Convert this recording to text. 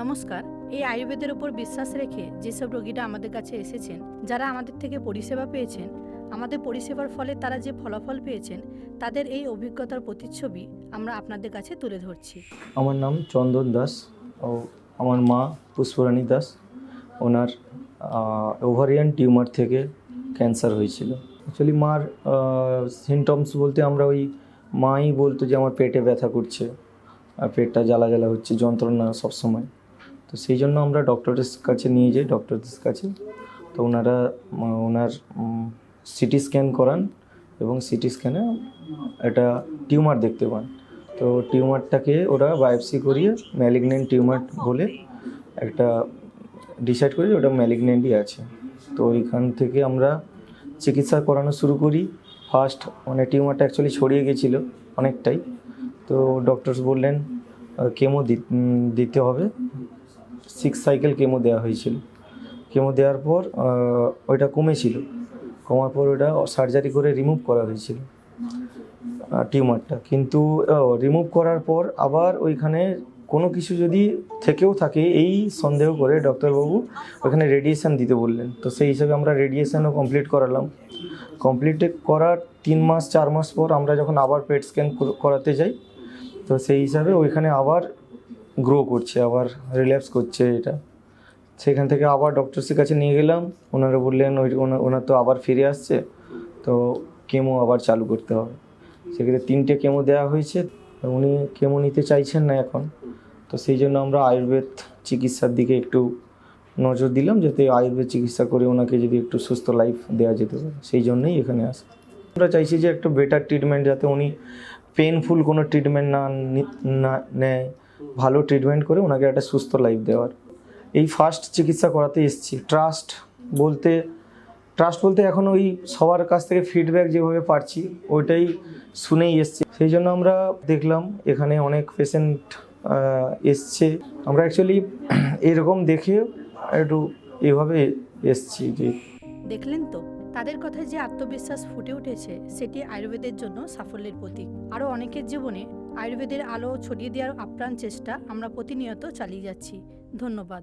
নমস্কার, এই আয়ুর্বেদের উপর বিশ্বাস রেখে যেসব রোগীরা আমাদের কাছে এসেছেন, যারা আমাদের থেকে পরিষেবা পেয়েছেন, আমাদের পরিষেবার ফলে তারা যে ফলাফল পেয়েছেন, তাদের এই অভিজ্ঞতার প্রতিচ্ছবি আমরা আপনাদের কাছে তুলে ধরছি। আমার নাম চন্দন দাস ও আমার মা পুষ্পরানী দাস। ওনার ওভারিয়ান টিউমার থেকে ক্যান্সার হয়েছিল। অ্যাকচুয়ালি মার সিমটমস বলতে আমরা ওই মাই বলতো যে আমার পেটে ব্যথা করছে, আর পেটটা জ্বালা জ্বালা হচ্ছে, যন্ত্রণা সবসময়। তো সেই জন্য আমরা ডক্টরের কাছে নিয়ে যাই ডক্টরদের কাছে। তো ওনারা ওনার সিটি স্ক্যান করান এবং সিটি স্ক্যানে একটা টিউমার দেখতে পান। তো টিউমারটাকে ওরা বায়োপসি করিয়ে ম্যালিগনেন্ট টিউমার বলে একটা ডিসাইড করি ওটা ম্যালিগনেন্টই আছে। তো ওইখান থেকে আমরা চিকিৎসা করানো শুরু করি। ফার্স্ট মানে টিউমারটা অ্যাকচুয়ালি ছড়িয়ে গেছিল অনেকটাই। তো ডক্টরস বললেন কেমো দিতে হবে। সিক্স সাইকেল কেমো দেওয়া হয়েছিল। কেমো দেওয়ার পর ওইটা কমেছিল। কমার পর ওটা সার্জারি করে রিমুভ করা হয়েছিল টিউমারটা কিন্তু রিমুভ করার পর আবার ওইখানে কোনো কিছু যদি থেকেও থাকে, এই সন্দেহ করে ডক্টরবাবু ওখানে রেডিয়েশন দিতে বললেন। তো সেই হিসাবে আমরা রেডিয়েশনও কমপ্লিট করালাম। কমপ্লিট করার তিন মাস, চার মাস পর আমরা যখন আবার পেট স্ক্যান করাতে যাই, তো সেই হিসাবে ওইখানে আবার গ্রো করছে, আবার রিল্যাপস করছে এটা। সেখান থেকে আবার ডক্টরসের কাছে নিয়ে গেলাম। ওনারা বললেন, ওই ওনা- ওনার তো আবার ফিরে আসছে, তো কেমো আবার চালু করতে হবে। সেক্ষেত্রে তিনটে কেমো দেওয়া হয়েছে উনি কেমো নিতে চাইছেন না এখন। তো সেই জন্য আমরা আয়ুর্বেদ চিকিৎসার দিকে একটু নজর দিলাম, যাতে আয়ুর্বেদ চিকিৎসা করে ওনাকে যদি একটু সুস্থ লাইফ দেওয়া যেতে পারে। সেই জন্যই এখানে আসা। আমরা চাইছি যে একটু বেটার ট্রিটমেন্ট যাতে উনি পেনফুল কোনো ট্রিটমেন্ট না নেয়। ভালো ট্রিটমেন্ট করে ওনাকে একটা সুস্থ লাইফ দেওয়ার। এই ফার্স্ট চিকিৎসা করাতে এসেছি। ট্রাস্ট বলতে ট্রাস্ট বলতে এখন ওই সবার কাছ থেকে ফিডব্যাক যেভাবে পাচ্ছি ওইটাই শুনেই এসছি। সেই জন্য আমরা দেখলাম, এখানে অনেক পেশেন্ট এসছে। আমরা অ্যাকচুয়ালি এরকম দেখে একটু এভাবে এসছি যে দেখলেন তো, তাদের কথায় যে আত্মবিশ্বাস ফুটে উঠেছে, সেটি আয়ুর্বেদের জন্য সাফল্যের প্রতীক। আরও অনেকের জীবনে আয়ুর্বেদের আলো ছড়িয়ে দেওয়ার আপ্রাণ চেষ্টা আমরা প্রতিনিয়ত চালিয়ে যাচ্ছি। ধন্যবাদ।